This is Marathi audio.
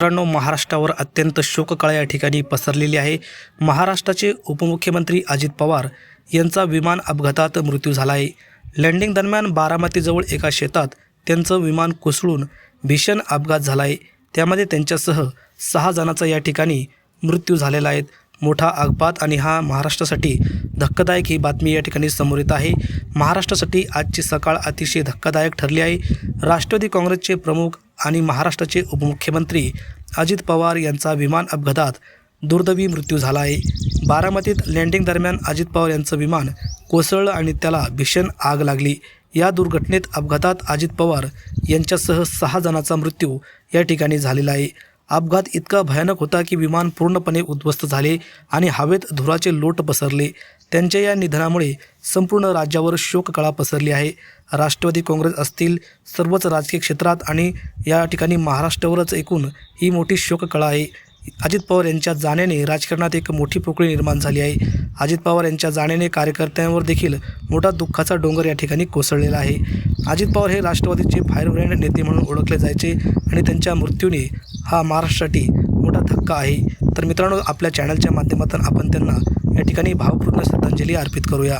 मित्रांनो महाराष्ट्रावर अत्यंत शोककळा या ठिकाणी पसरलेली आहे. महाराष्ट्राचे उपमुख्यमंत्री अजित पवार यांचा विमान अपघातात मृत्यू झाला आहे लँडिंग दरम्यान बारामतीजवळ एका शेतात त्यांचं विमान कोसळून भीषण अपघात झाला आहे त्यामध्ये त्यांच्यासह सहा जणांचा या ठिकाणी मृत्यू झालेला आहे. मोठा अपघात आणि हा महाराष्ट्रासाठी धक्कादायक ही बातमी या ठिकाणी समोर येत आहे. महाराष्ट्रासाठी आजची सकाळ अतिशय धक्कादायक ठरली आहे. राष्ट्रवादी काँग्रेसचे प्रमुख आणि महाराष्ट्राचे उपमुख्यमंत्री अजित पवार यांचा विमान अपघातात दुर्दैवी मृत्यू झाला आहे. बारामतीत लँडिंग दरम्यान अजित पवार यांचं विमान कोसळलं आणि त्याला भीषण आग लागली. या दुर्घटनेत अपघातात अजित पवार यांच्यासह सहा जणांचा मृत्यू या ठिकाणी झालेला आहे. अपघात इतका भयानक होता की विमान पूर्णपणे उद्ध्वस्त झाले आणि हवेत धुराचे लोट पसरले. त्यांच्या या निधनामुळे संपूर्ण राज्यावर शोककळा पसरली आहे. राष्ट्रवादी काँग्रेस असतील सर्वच राजकीय क्षेत्रात आणि या ठिकाणी महाराष्ट्रावरच एकूण ही मोठी शोककळा आहे. अजित पवार यांच्या जाण्याने राजकारणात एक मोठी पोकळी निर्माण झाली आहे. अजित पवार यांच्या जाण्याने कार्यकर्त्यांवर देखील मोठा दुःखाचा डोंगर या ठिकाणी कोसळलेला आहे. अजित पवार हे राष्ट्रवादीचे फायरब्रँड नेते म्हणून ओळखले जायचे आणि त्यांच्या मृत्यूने हा महाराष्ट्रासाठी मोठा धक्का आहे. तर मित्रांनो आपल्या चॅनलच्या माध्यमातून आपण त्यांना या ठिकाणी भावपूर्ण श्रद्धांजली अर्पित करूया.